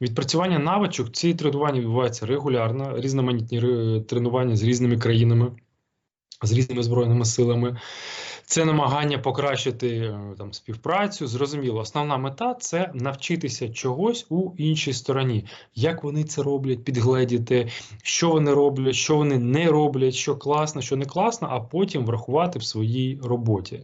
Відпрацювання навичок, ці тренування відбуваються регулярно, різноманітні ре- тренування з різними країнами, з різними збройними силами. Це намагання покращити е, там співпрацю. Зрозуміло, основна мета це навчитися чогось у іншій стороні. Як вони це роблять, підгледіти, що вони роблять, що вони не роблять, що класно, що не класно, а потім врахувати в своїй роботі.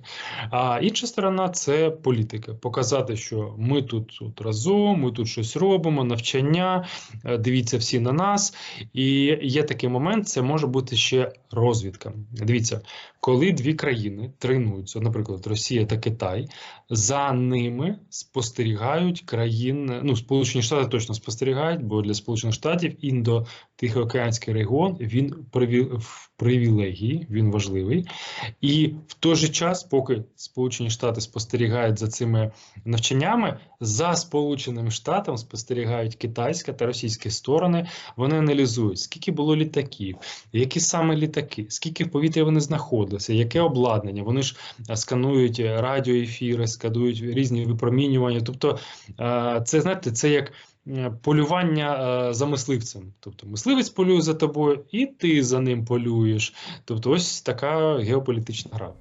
А інша сторона це політика. Показати, що ми тут, тут разом, ми тут щось робимо, навчання, е, дивіться всі на нас. І є такий момент, це може бути ще розвідка. Дивіться, коли дві країни тренуються, наприклад, Росія та Китай, за ними спостерігають країни. Ну, Сполучені Штати точно спостерігають, бо для Сполучених Штатів індо-тихоокеанський регіон він привілегії, він важливий. І в той же час, поки Сполучені Штати спостерігають за цими навчаннями, за Сполученими Штатами спостерігають китайська та російські сторони. Вони аналізують, скільки було літаків, які саме літаки, скільки в повітрі вони знаходилися, яке обладнання. Вони ж е, сканують радіоефіри, сканують різні випромінювання. Тобто, е, це знаєте, це як. Е, Полювання е, за мисливцем, тобто мисливець полює за тобою, і ти за ним полюєш. Тобто, ось така геополітична гра.